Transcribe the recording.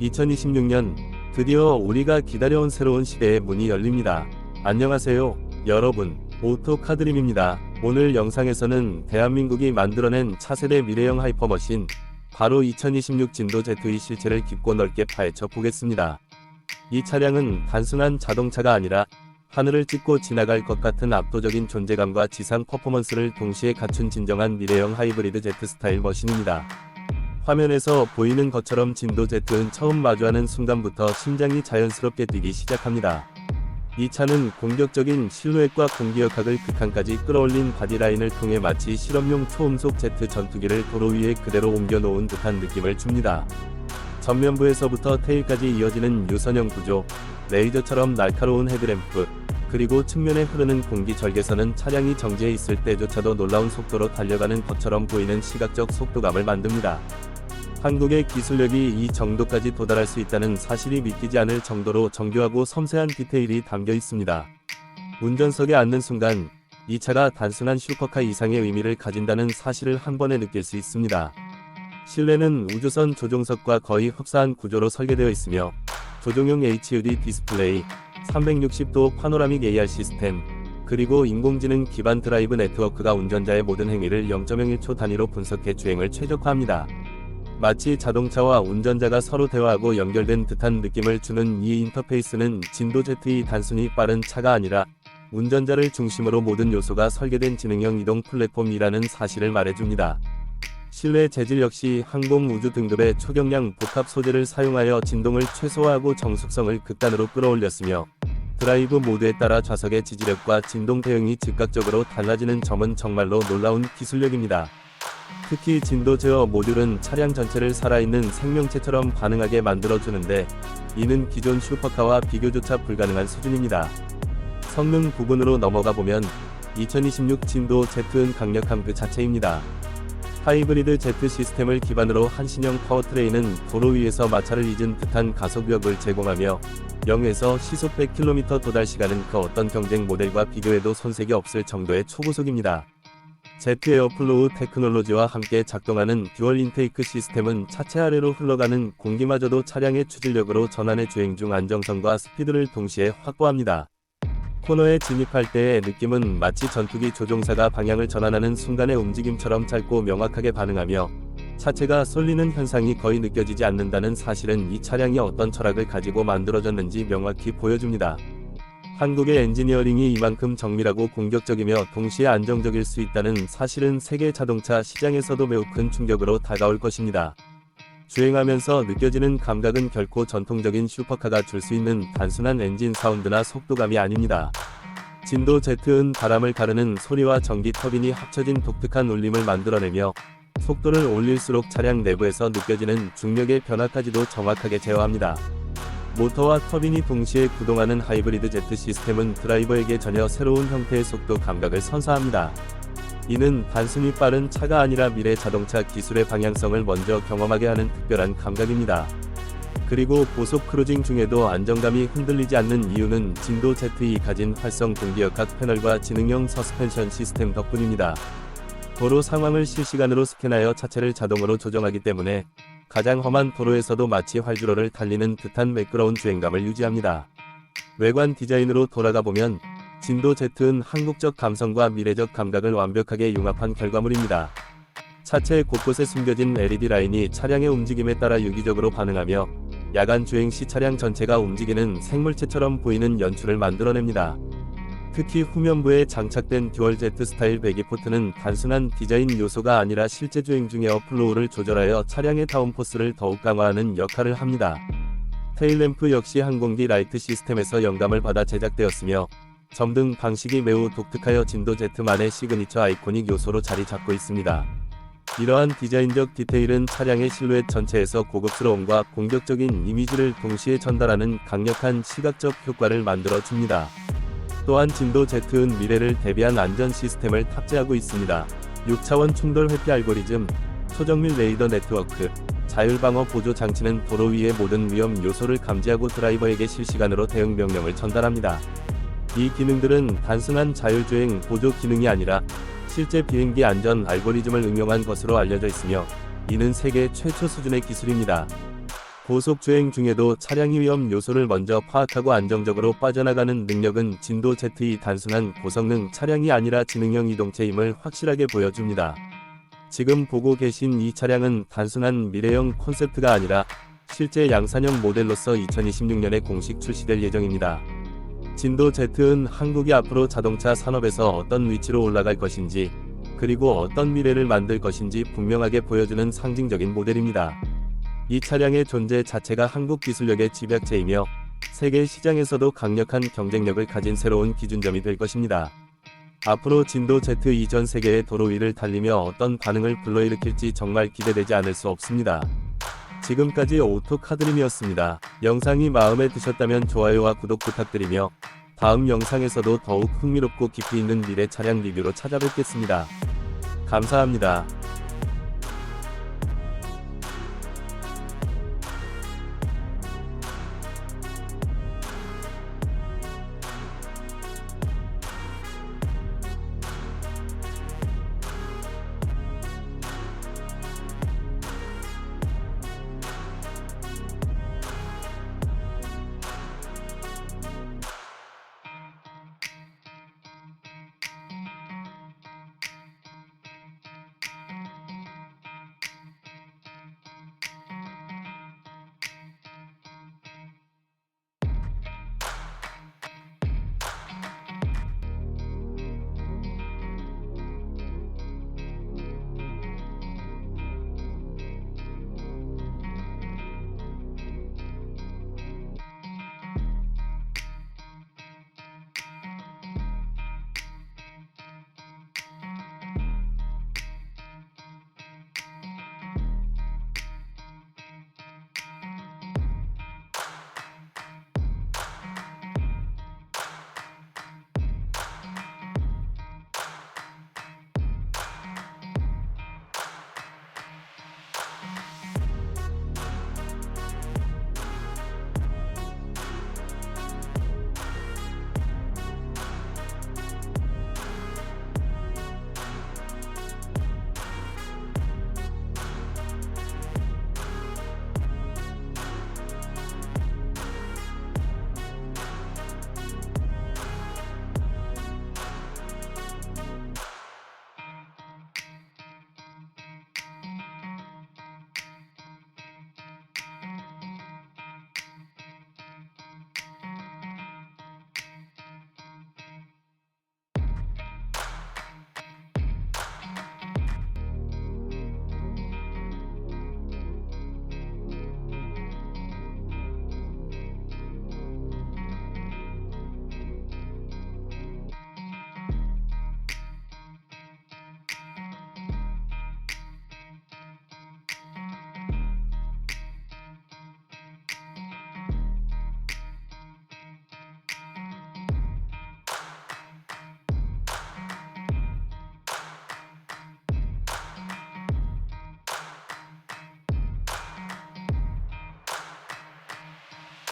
2026년 드디어 우리가 기다려온 새로운 시대의 문이 열립니다. 안녕하세요, 여러분. 오토카드림입니다. 오늘 영상에서는 대한민국이 만들어낸 차세대 미래형 하이퍼머신 바로 2026 진도 Z의 실체를 깊고 넓게 파헤쳐 보겠습니다. 이 차량은 단순한 자동차가 아니라 하늘을 찢고 지나갈 것 같은 압도적인 존재감과 지상 퍼포먼스를 동시에 갖춘 진정한 미래형 하이브리드 Z 스타일 머신입니다. 화면에서 보이는 것처럼 진도 Z는 처음 마주하는 순간부터 심장이 자연스럽게 뛰기 시작합니다. 이 차는 공격적인 실루엣과 공기역학을 극한까지 끌어올린 바디라인을 통해 마치 실험용 초음속 제트 전투기를 도로 위에 그대로 옮겨놓은 듯한 느낌을 줍니다. 전면부에서부터 테일까지 이어지는 유선형 구조, 레이저처럼 날카로운 헤드램프, 그리고 측면에 흐르는 공기 절개선은 차량이 정지해 있을 때조차도 놀라운 속도로 달려가는 것처럼 보이는 시각적 속도감을 만듭니다. 한국의 기술력이 이 정도까지 도달할 수 있다는 사실이 믿기지 않을 정도로 정교하고 섬세한 디테일이 담겨 있습니다. 운전석에 앉는 순간 이 차가 단순한 슈퍼카 이상의 의미를 가진다는 사실을 한 번에 느낄 수 있습니다. 실내는 우주선 조종석과 거의 흡사한 구조로 설계되어 있으며 조종용 HUD 디스플레이, 360도 파노라믹 AR 시스템, 그리고 인공지능 기반 드라이브 네트워크가 운전자의 모든 행위를 0.01초 단위로 분석해 주행을 최적화합니다. 마치 자동차와 운전자가 서로 대화하고 연결된 듯한 느낌을 주는 이 인터페이스는 진도 Z의 단순히 빠른 차가 아니라 운전자를 중심으로 모든 요소가 설계된 지능형 이동 플랫폼이라는 사실을 말해줍니다. 실내 재질 역시 항공 우주 등급의 초경량 복합 소재를 사용하여 진동을 최소화하고 정숙성을 극단으로 끌어올렸으며 드라이브 모드에 따라 좌석의 지지력과 진동 대응이 즉각적으로 달라지는 점은 정말로 놀라운 기술력입니다. 특히 진도 제어 모듈은 차량 전체를 살아있는 생명체처럼 반응하게 만들어주는데 이는 기존 슈퍼카와 비교조차 불가능한 수준입니다. 성능 부분으로 넘어가 보면 2026 진도 Z은 강력함 그 자체입니다. 하이브리드 Z 시스템을 기반으로 한 신형 파워트레인은 도로 위에서 마찰을 잊은 듯한 가속력을 제공하며 0에서 시속 100km 도달 시간은 그 어떤 경쟁 모델과 비교해도 손색이 없을 정도의 초고속입니다. 제트 에어플로우 테크놀로지와 함께 작동하는 듀얼 인테이크 시스템은 차체 아래로 흘러가는 공기마저도 차량의 추진력으로 전환해 주행 중 안정성과 스피드를 동시에 확보합니다. 코너에 진입할 때의 느낌은 마치 전투기 조종사가 방향을 전환하는 순간의 움직임처럼 짧고 명확하게 반응하며 차체가 쏠리는 현상이 거의 느껴지지 않는다는 사실은 이 차량이 어떤 철학을 가지고 만들어졌는지 명확히 보여줍니다. 한국의 엔지니어링이 이만큼 정밀하고 공격적이며 동시에 안정적일 수 있다는 사실은 세계 자동차 시장에서도 매우 큰 충격으로 다가올 것입니다. 주행하면서 느껴지는 감각은 결코 전통적인 슈퍼카가 줄 수 있는 단순한 엔진 사운드나 속도감이 아닙니다. 진도 Z은 바람을 가르는 소리와 전기 터빈이 합쳐진 독특한 울림을 만들어내며 속도를 올릴수록 차량 내부에서 느껴지는 중력의 변화까지도 정확하게 제어합니다. 모터와 터빈이 동시에 구동하는 하이브리드 Z 시스템은 드라이버에게 전혀 새로운 형태의 속도 감각을 선사합니다. 이는 단순히 빠른 차가 아니라 미래 자동차 기술의 방향성을 먼저 경험하게 하는 특별한 감각입니다. 그리고 고속 크루징 중에도 안정감이 흔들리지 않는 이유는 진도 Z이 가진 활성 공기역학 패널과 지능형 서스펜션 시스템 덕분입니다. 도로 상황을 실시간으로 스캔하여 차체를 자동으로 조정하기 때문에 가장 험한 도로에서도 마치 활주로를 달리는 듯한 매끄러운 주행감을 유지합니다. 외관 디자인으로 돌아가 보면 진도 Z는 한국적 감성과 미래적 감각을 완벽하게 융합한 결과물입니다. 차체 곳곳에 숨겨진 LED 라인이 차량의 움직임에 따라 유기적으로 반응하며 야간 주행 시 차량 전체가 움직이는 생물체처럼 보이는 연출을 만들어냅니다. 특히 후면부에 장착된 듀얼 Z 스타일 배기포트는 단순한 디자인 요소가 아니라 실제 주행 중 에 어플로우를 조절하여 차량의 다운포스를 더욱 강화하는 역할을 합니다. 테일램프 역시 항공기 라이트 시스템에서 영감을 받아 제작되었으며 점등 방식이 매우 독특하여 진도 Z만의 시그니처 아이코닉 요소로 자리 잡고 있습니다. 이러한 디자인적 디테일은 차량의 실루엣 전체에서 고급스러움과 공격적인 이미지를 동시에 전달하는 강력한 시각적 효과를 만들어 줍니다. 또한 진도 Z은 미래를 대비한 안전 시스템을 탑재하고 있습니다. 6차원 충돌 회피 알고리즘, 초정밀 레이더 네트워크, 자율방어 보조 장치는 도로 위의 모든 위험 요소를 감지하고 드라이버에게 실시간으로 대응 명령을 전달합니다. 이 기능들은 단순한 자율주행 보조 기능이 아니라 실제 비행기 안전 알고리즘을 응용한 것으로 알려져 있으며 이는 세계 최초 수준의 기술입니다. 고속 주행 중에도 차량이 위험 요소를 먼저 파악하고 안정적으로 빠져나가는 능력은 진도 Z의 단순한 고성능 차량이 아니라 지능형 이동체임을 확실하게 보여줍니다. 지금 보고 계신 이 차량은 단순한 미래형 콘셉트가 아니라 실제 양산형 모델로서 2026년에 공식 출시될 예정입니다. 진도 Z은 한국이 앞으로 자동차 산업에서 어떤 위치로 올라갈 것인지 그리고 어떤 미래를 만들 것인지 분명하게 보여주는 상징적인 모델입니다. 이 차량의 존재 자체가 한국 기술력의 집약체이며 세계 시장에서도 강력한 경쟁력을 가진 새로운 기준점이 될 것입니다. 앞으로 진도 Z 이전 세계의 도로 위를 달리며 어떤 반응을 불러일으킬지 정말 기대되지 않을 수 없습니다. 지금까지 오토카드림이었습니다. 영상이 마음에 드셨다면 좋아요와 구독 부탁드리며 다음 영상에서도 더욱 흥미롭고 깊이 있는 미래 차량 리뷰로 찾아뵙겠습니다. 감사합니다.